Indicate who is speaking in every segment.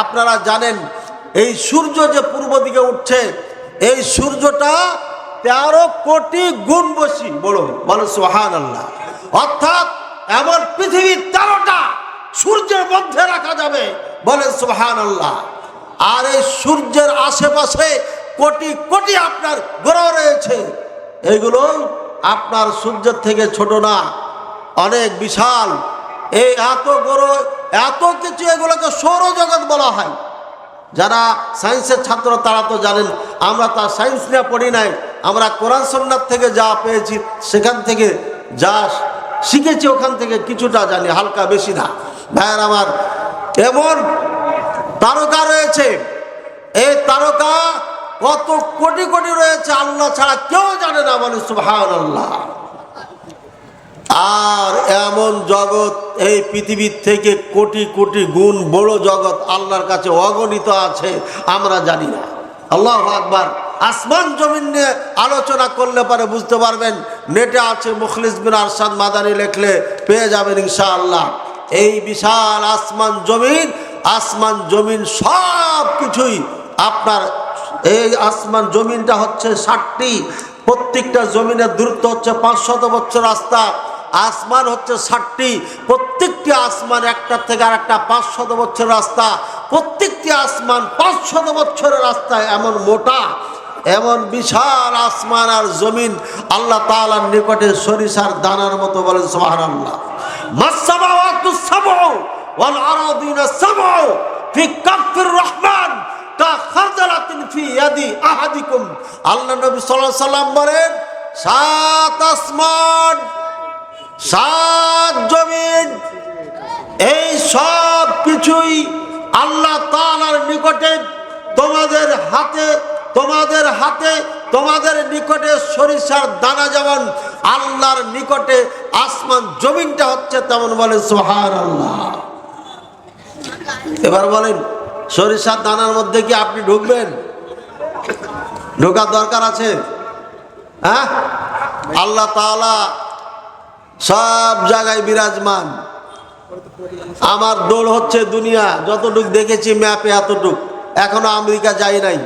Speaker 1: আপনারা জানেন, এই সূর্য যে পূর্ব দিকে উঠছে, এই সূর্যটা তেরো কোটি গুণ বসি বলো বলো সোহান আল্লাহ অর্থাৎ এমন পৃথিবীর তেরোটা সূর্যের মধ্যে রাখা যাবে। বলে সোহান আল্লাহ আর এই সূর্যের আশেপাশে কোটি কোটি আপনার গ্রহ রয়েছে। এগুলো আপনার সূর্যের থেকে ছোট না, অনেক বিশাল। এই এত বড় এত কিছু এগুলোকে সৌরজগৎ বলা হয়। যারা সায়েন্সের ছাত্র, তারা তো জানেন, আমরা তার সায়েন্স নিয়ে পড়ি নাই। আমরা কোরআন সন্ন্যার থেকে যা পেয়েছি, সেখান থেকে যা শিখেছি, ওখান থেকে কিছুটা জানি, হালকা বেশি না। ভাইয়ের আমার এমন তারকা রয়েছে, এই তারকা কত কোটি কোটি রয়েছে, আল্লাহ ছাড়া কেউ জানে না মানে সুহান আল্লাহ আর এমন জগৎ এই পৃথিবীর থেকে কোটি কোটি গুণ বড় জগৎ আল্লাহর কাছে অগণিত আছে, আমরা জানি না। আল্লাহ আকবার। আসমান জমিন নিয়ে আলোচনা করলে পরে বুঝতে পারবেন, নেটে আছে মুখলিস বিন আরশাদ মাদানি লেখলে পেয়ে যাবেন ইনশাআল্লাহ। এই বিশাল আসমান জমিন আসমান জমিন সব কিছুই আপনার এই আসমান জমিনটা হচ্ছে ষাটটি, প্রত্যেকটা জমিনের দূরত্ব হচ্ছে পাঁচশত বছর রাস্তা। আসমান হচ্ছে ষাটটি, প্রত্যেকটি আসমান একটা থেকে আর একটা পাঁচশত বছর রাস্তা, প্রত্যেকটি আসমান পাঁচশত বছরের রাস্তা এমন মোটা, এমন বিশাল আসমান আর জমিন আল্লাহ তালার নিকটে সরিষার দানার মতো বলেন সোহান আল্লাহ আল্লাহ নবী সাল্লাম বলেন, সাত আসমান সাত জমিন, এই সব কিছুই আল্লাহ তালার নিকটে তোমাদের হাতে তোমাদের হাতে, তোমাদের নিকটে সরিষার দানা যেমন আল্লাহর নিকটে আসমান জমিনটা হচ্ছে তেমন বলে সোহার আল্লাহ এবার বলেন, সরিষার দানার মধ্যে কি আপনি ঢুকবেন? ঢোকার দরকার আছে? হ্যাঁ? আল্লাহ তাআলা সব জায়গায় বিরাজমান। আমার দৌড় হচ্ছে দুনিয়া, যতটুক দেখেছি ম্যাপে এতটুক। এখনও আমেরিকা যাই নাই,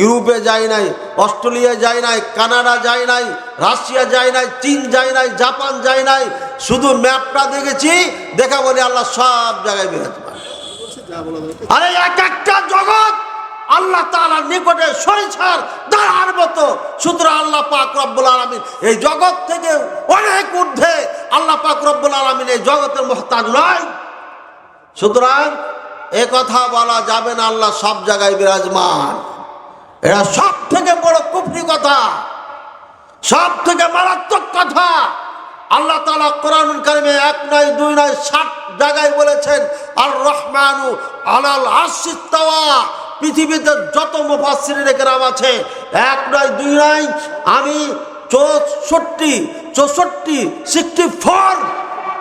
Speaker 1: ইউরোপে যাই নাই, অস্ট্রেলিয়া যাই নাই, কানাডা যাই নাই, রাশিয়া যাই নাই, চীন যাই নাই, জাপান যাই নাই, শুধু ম্যাপটা দেখেছি, দেখা বলি আল্লাহ সব জায়গায় বিরাজমান। আরে এক একটা জগৎ আল্লাহ তাআলার নিকটে সরিষার দাঁড়ার মতো। সুতরাং আল্লাহ পাক রব্বুল আলমিন এই জগৎ থেকে অনেক ঊর্ধ্বে আল্লাহ পাক রব্বুল আলমিন এই জগতের মহতাজ নয়। সুতরাং এ কথা বলা যাবে না, আল্লাহ সব জায়গায় বিরাজমান। এরা সব থেকে বড় কুফরি কথা সব থেকে মারাত্মক কথা। আল্লাহ তালা কোরআন কারিমে এক নয়, দুই নয় ষাট জায়গায় বলেছেন আর রহমানু আলাল আশিস্তাওয়া পৃথিবীতে যত মুফাসিরের কেরাম আছে, এক নয়, দুই নয়, আমি চৌষট্টি চৌষট্টি সিক্সটি ফোর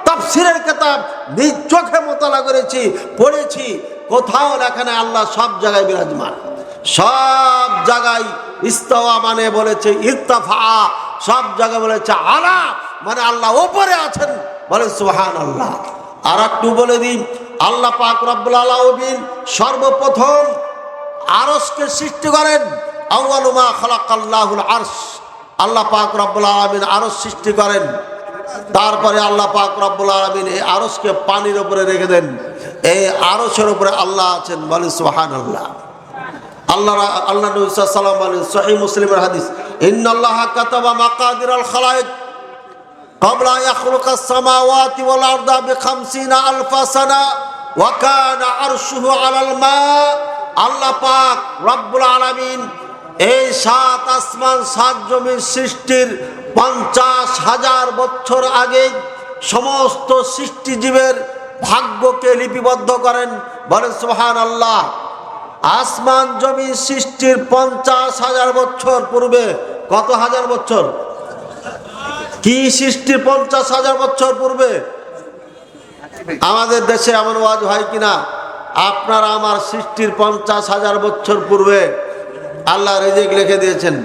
Speaker 1: তাফসিরের কেতাব নিজ চোখে মোতালা করেছি, পড়েছি। কোথাও এখানে আল্লাহ সব জায়গায় বিরাজমান। সব জায়গায় ইস্তওয়া মানে বলেছে ইর্তাফা, সব জায়গায় বলেছে আলা মানে আল্লাহ ওপরে আছেন বলে সুহান আল্লাহ আর একটু বলে দিন আল্লাহ পাক রব্বুল আলাউদ্দিন সর্বপ্রথম আরসকে সৃষ্টি করেন আউ্বালুমা খালাকাল্লাহুল আরশ আল্লাহ পাক রব্বুল আলমিন আরস সৃষ্টি করেন তারপরে আল্লাহ পাক রব্বুল আলমিন এই আরসকে পানির উপরে রেখে দেন এই আরসের উপরে আল্লাহ আছেন বলে সুহান আল্লাহ আল্লাহ আল্লাহ নবী সাল্লাম বলেন সহি মুসলিমের হাদিস ইন্নাল্লাহ কাতাবা মাকাদির আল খালায়েক قبل أن يخلق السماوات والأرض بخمسين ألف سنة وكان عرشه على الماء আল্লাহ পাক রব্বুল আলামিন এই সাত আসমান, সাত জমির সৃষ্টির পঞ্চাশ হাজার বছর আগে সমস্ত সৃষ্টিজীবের ভাগ্যকে লিপিবদ্ধ করেন। বলেন সোহান আল্লাহ আসমান জমি সৃষ্টির পঞ্চাশ হাজার বছর পূর্বে কত হাজার বছর? কি সৃষ্টির পঞ্চাশ হাজার বছর পূর্বে? আমাদের দেশে এমন ওয়াজ হয় কিনা? আপনারা আমার সৃষ্টির পঞ্চাশ হাজার বছর পূর্বে আল্লাহ রেজেক লিখে দিয়েছেন।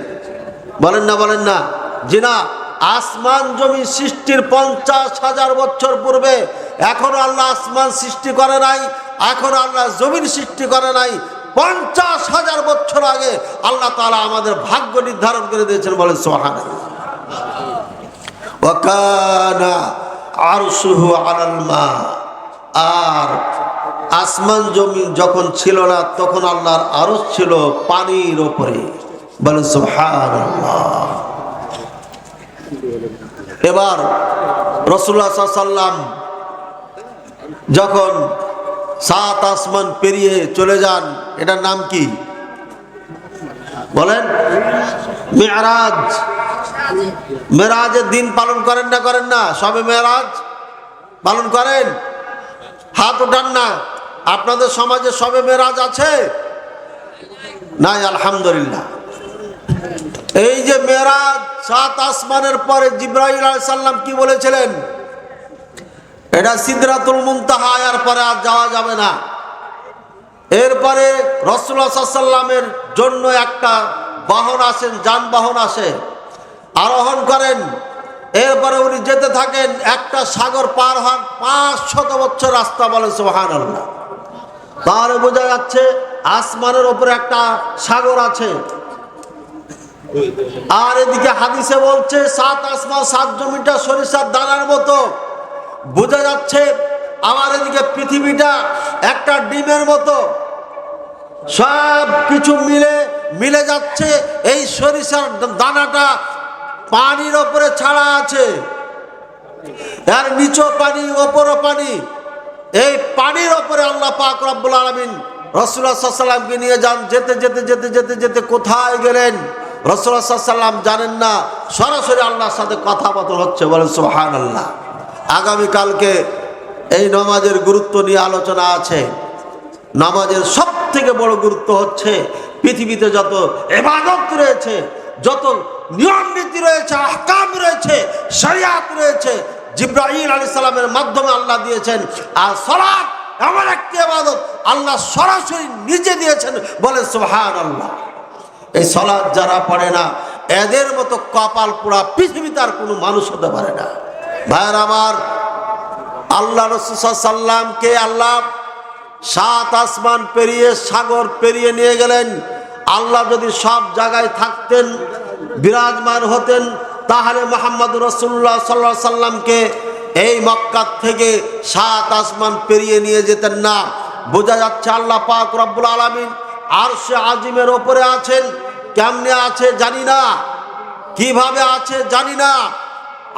Speaker 1: বলেন না বলেন না। জি না আসমান জমি সৃষ্টির পঞ্চাশ হাজার বছর পূর্বে এখনও আল্লাহ আসমান সৃষ্টি করে নাই, এখন আল্লাহ জমিন সৃষ্টি করে নাই। পঞ্চাশ হাজার বছর আগে আল্লাহ তাআলা আমাদের ভাগ্য নির্ধারণ করে দিয়েছেন, বলেন সোহান মা, আর আসমান জমিন যখন ছিল না, তখন আল্লাহর আরশ ছিল পানির ওপরে। সুবহানাল্লাহ। এবার রসুল্লাহ যখন সাত আসমান পেরিয়ে চলে যান, এটার নাম কি? বলেন মেয়ারাজ মেরাজের দিন পালন করেন না করেন না? সবে মেরাজ পালন করেন? হাত উঠান না। আপনাদের সমাজে সবে মেরাজ আছে? নাই, আলহামদুলিল্লাহ। এই যে মেরাজ সাত আসমানের পরে জিব্রাহিল সাল্লাম কি বলেছিলেন? এটা সিদ্ধাতুল আয়ার পরে আর যাওয়া যাবে না। এরপরে রসুল্লাহ সাল্লামের জন্য একটা বাহন আসেন, যানবাহন আসে। আরোহণ করেন। এরপরে উনি যেতে থাকেন একটা সাগর পার হন পাঁচ শত বছর রাস্তা বলেন সোহান আল্লাহ তাহলে বোঝা যাচ্ছে আসমানের ওপরে একটা সাগর আছে। আর এদিকে হাদিসে বলছে, সাত আসমান, সাত জমিটা সরিষার দানার মতো। বোঝা যাচ্ছে আমার এদিকে পৃথিবীটা একটা ডিমের মতো। সব কিছু মিলে মিলে যাচ্ছে, এই সরিষার দানাটা পানির ওপরে ছাড়া আছে। আর নিচো পানি, ওপরও পানি। এই পানির ওপরে আল্লাহ পাক রব্বুল আলমিন রসুল্লাহ সাল্লামকে নিয়ে যান, যেতে যেতে যেতে যেতে যেতে কোথায় গেলেন? রসুল্লাহ সাল্লাম জানেন না, সরাসরি আল্লাহর সাথে কথা বতন হচ্ছে, বলেন সোহান আল্লাহ আগামীকালকে এই নামাজের গুরুত্ব নিয়ে আলোচনা আছে। নামাজের সব থেকে বড় গুরুত্ব হচ্ছে পৃথিবীতে যত এবাদত রয়েছে, যত নিয়ম নীতি রয়েছে, আহকাম রয়েছে, শরিয়াত রয়েছে জিব্রাহিল আলী সালামের মাধ্যমে আল্লাহ দিয়েছেন, আর সলাৎ এমন একটি আবাদত আল্লাহ সরাসরি নিজে দিয়েছেন বলে সুহান আল্লাহ এই সলাৎ যারা পড়ে না, এদের মতো কপাল পোড়া পৃথিবীতে আর কোনো মানুষ হতে পারে না। ভাইয়ের আমার, আল্লাহ রসুসাল্লামকে আল্লাহ সাত আসমান পেরিয়ে সাগর পেরিয়ে নিয়ে গেলেন। আল্লাহ যদি সব জায়গায় থাকতেন, বিরাজমান হতেন তাহলে মোহাম্মদ রসুল্লাহ সাল্লাহ সাল্লামকে এই মক্কার থেকে সাত আসমান পেরিয়ে নিয়ে যেতেন না। বোঝা যাচ্ছে আল্লাহ পাক রব্বুল আলমিন আর সে আজিমের ওপরে আছেন। কেমনে আছে জানি না। কীভাবে আছে জানি না।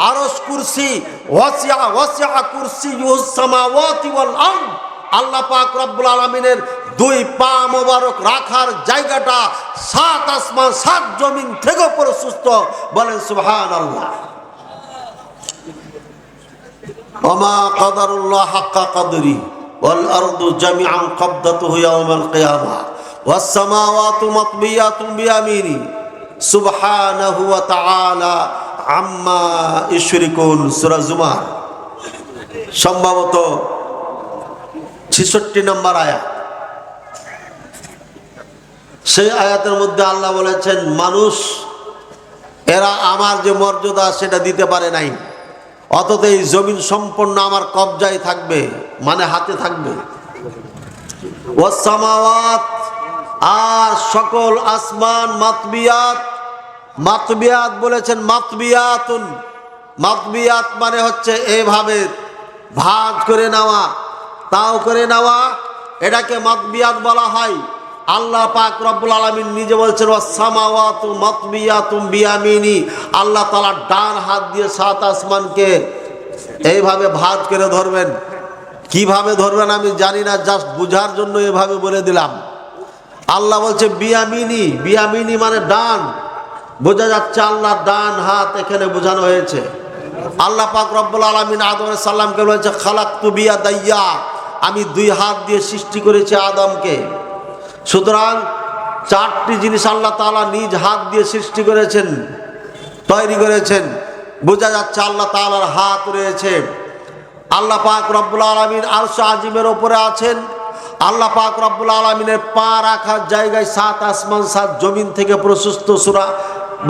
Speaker 1: আরস কুরসি, ওয়াসিয়া ওয়াসিয়া কুরসি ইউসামাওয়াতি ওয়াল আরদ। আল্লাহ পাক রব্বুল আলমিনের দুই পা মোবারক রাখার জায়গাটা সাত আসমান, সাত জমিন থেকে সুস্থ বলেন সুহান আল্লাহ ওমা কদারুল্লাহ হাক্কা কদরি ওয়াল আরদু জামিআন কবদাতুহু ইয়াওমাল কিয়ামা আম্মা ইশরিকুন। সূরা জুমার। সম্ভবত ছেষট্টি নম্বর আয়াত। সেই আয়াতের মধ্যে আল্লাহ বলেছেন, মানুষ, এরা আমার যে মর্যাদা, সেটা দিতে পারে নাই। অতত এই জমিন সম্পূর্ণ আমার কবজায় থাকবে মানে হাতে থাকবে। আর সকল আসমান মাতবিয়াত মাতবিয়াত বলেছেন মাতবিয়াতুন। মাতবিয়াত মানে হচ্ছে এভাবে ভাগ করে নেওয়া। তাও করে নেওয়া, এটাকে মাতবিয়াত বলা হয়। আল্লাহ পাক রব্বুল আলমিন নিজে বলছেন বিয়ামিনি। আল্লাহ তালা ডান হাত দিয়ে সাত আসমানকে এইভাবে ভাগ করে ধরবেন। কীভাবে ধরবেন আমি জানি না, জাস্ট বুঝার জন্য এভাবে বলে দিলাম। আল্লাহ বলছে, বিয়ামিনি। বিয়ামিনি মানে ডান। বোঝা যাচ্ছে আল্লাহ ডান হাত এখানে বোঝানো হয়েছে। আল্লাহ পাক রব্বুল আলমিন আদম সাল্লামকে বলেছে খালাক তু বিয়া দাইয়া আমি দুই হাত দিয়ে সৃষ্টি করেছি আদমকে। সুতরাং চারটি জিনিস আল্লাহ তালা নিজ হাত দিয়ে সৃষ্টি করেছেন, তৈরি করেছেন। বোঝা যাচ্ছে আল্লাহ তালার হাত রয়েছে। আল্লাহ পাক রব্বুল আলমিন আরশ আজিমের ওপরে আছেন। আল্লাহ পাক রব্বুল আলমিনের পা রাখার জায়গায় সাত আসমান, সাত জমিন থেকে প্রশস্ত সুরা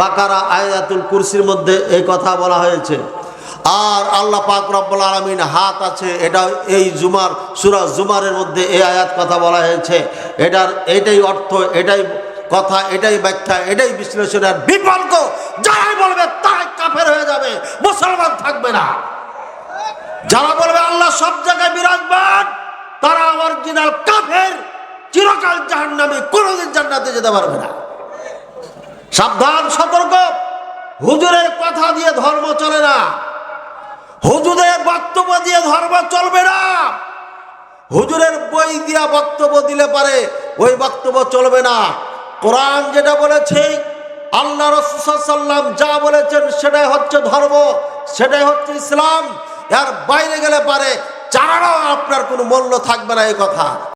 Speaker 1: বাকারা আয়াতুল কুরসির মধ্যে এই কথা বলা হয়েছে। আর আল্লাহ পাক রব্বুল আলমিন হাত আছে, এটা এই জুমার, সুরা জুমারের মধ্যে এই আয়াত কথা বলা হয়েছে। এটার, এটাই অর্থ, এটাই কথা, এটাই ব্যাখ্যা, এটাই বিশ্লেষণ আর যারাই বলবে তারাই কাফের হয়ে যাবে, মুসলমান থাকবে না। যারা বলবে আল্লাহ সব জায়গায় বিরাজমান, তারা অরিজিনাল কাফের, চিরকাল জাহান্নামে, কোনোদিন জান্নাতে যেতে পারবে না। সাবধান, সতর্ক। হুজুরের কথা দিয়ে ধর্ম চলে না। হুজুরের বক্তব্য দিয়ে ধর্ম চলবে না। হুজুরের বই দিয়া বক্তব্য দিলে পারে, ওই বক্তব্য চলবে না। কোরআন যেটা বলেছে, আল্লাহ রসুল্লাম যা বলেছেন সেটাই হচ্ছে ধর্ম, সেটাই হচ্ছে ইসলাম। এর বাইরে গেলে পারে চারাও আপনার কোনো মূল্য থাকবে না এই কথা।